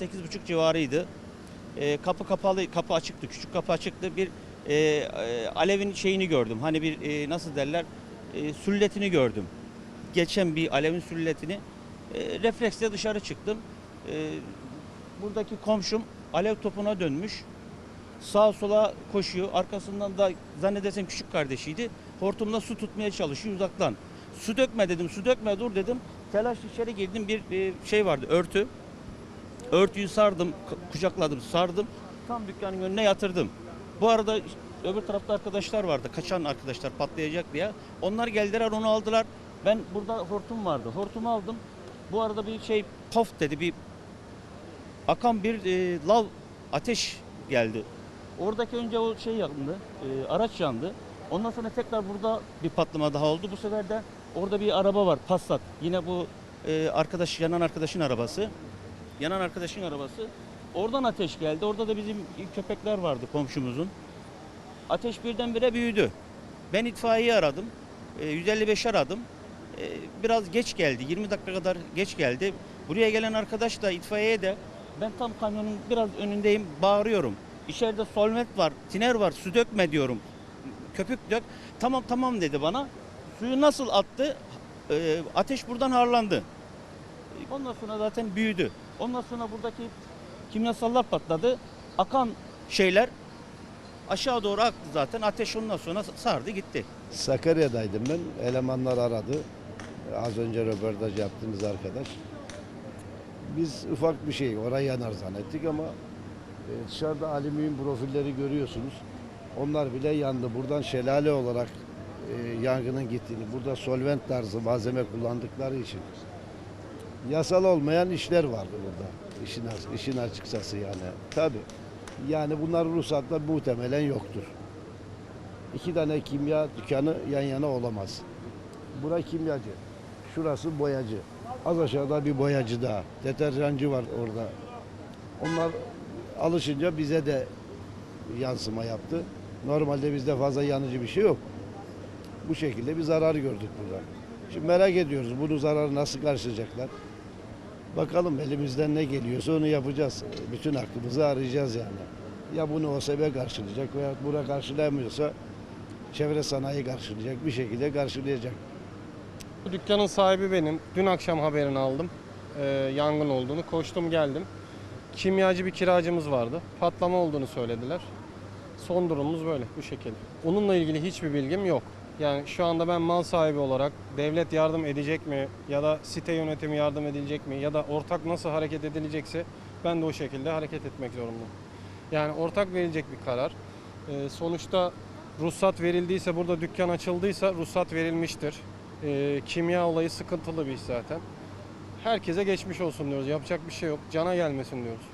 8.30 civarıydı. E, kapı kapalı, kapı açıktı, küçük kapı açıktı. Bir e, e, alevin şeyini gördüm. Hani bir e, nasıl derler, e, sülletini gördüm. Geçen bir alevin sülletini. E, refleksle dışarı çıktım. E, buradaki komşum alev topuna dönmüş. Sağa sola koşuyor. Arkasından da zannedersem küçük kardeşiydi. Hortumla su tutmaya çalışıyor uzaktan. Su dökme dedim, su dökme dur dedim. Telaşla içeri girdim bir e, şey vardı örtü. Örtüyü sardım, kucakladım, sardım. Tam dükkanın önüne yatırdım. Bu arada öbür tarafta arkadaşlar vardı. Kaçan arkadaşlar patlayacak diye. Onlar geldiler onu aldılar. Ben burada hortum vardı. Hortumu aldım. Bu arada bir şey pof dedi bir akan bir e, lav ateş geldi. Oradaki önce o şey yandı, e, araç yandı. Ondan sonra tekrar burada bir patlama daha oldu. Bu sefer de orada bir araba var, Passat. Yine bu e, arkadaş yanan arkadaşın arabası. Yanan arkadaşın arabası. Oradan ateş geldi. Orada da bizim köpekler vardı komşumuzun. Ateş birdenbire büyüdü. Ben itfaiyeyi aradım. E, 155 aradım. E, biraz geç geldi. 20 dakika kadar geç geldi. Buraya gelen arkadaş da itfaiyeye de ben tam kamyonun biraz önündeyim bağırıyorum. İçeride solvent var, tiner var, su dökme diyorum. Köpük dök. Tamam tamam dedi bana. Suyu nasıl attı? E, ateş buradan harlandı. Ondan sonra zaten büyüdü. Ondan sonra buradaki kimyasallar patladı. Akan şeyler aşağı doğru aktı zaten. Ateş ondan sonra sardı gitti. Sakarya'daydım ben. Elemanlar aradı. Az önce röportaj yaptığımız arkadaş. Biz ufak bir şey, orayı yanar zannettik ama e, dışarıda alüminyum profilleri görüyorsunuz. Onlar bile yandı. Buradan şelale olarak e, yangının gittiğini, burada solvent tarzı malzeme kullandıkları için yasal olmayan işler vardı burada. İşin, işin açıkçası yani. Tabii. Yani bunlar ruhsatla muhtemelen yoktur. İki tane kimya dükkanı yan yana olamaz. Bura kimyacı. Şurası boyacı. Az aşağıda bir boyacı daha. Deterjancı var orada. Onlar alışınca bize de yansıma yaptı. Normalde bizde fazla yanıcı bir şey yok. Bu şekilde bir zarar gördük burada. Şimdi merak ediyoruz bunu zararı nasıl karşılayacaklar. Bakalım elimizden ne geliyorsa onu yapacağız. Bütün hakkımızı arayacağız yani. Ya bunu OSB karşılayacak veya bura karşılayamıyorsa çevre sanayi karşılayacak bir şekilde karşılayacak. Bu dükkanın sahibi benim. Dün akşam haberini aldım. Ee, yangın olduğunu. Koştum geldim. Kimyacı bir kiracımız vardı. Patlama olduğunu söylediler. Son durumumuz böyle bu şekilde. Onunla ilgili hiçbir bilgim yok. Yani şu anda ben mal sahibi olarak devlet yardım edecek mi ya da site yönetimi yardım edilecek mi ya da ortak nasıl hareket edilecekse ben de o şekilde hareket etmek zorundayım. Yani ortak verilecek bir karar. Ee, sonuçta ruhsat verildiyse burada dükkan açıldıysa ruhsat verilmiştir. Ee, kimya olayı sıkıntılı bir iş zaten. Herkese geçmiş olsun diyoruz. Yapacak bir şey yok. Cana gelmesin diyoruz.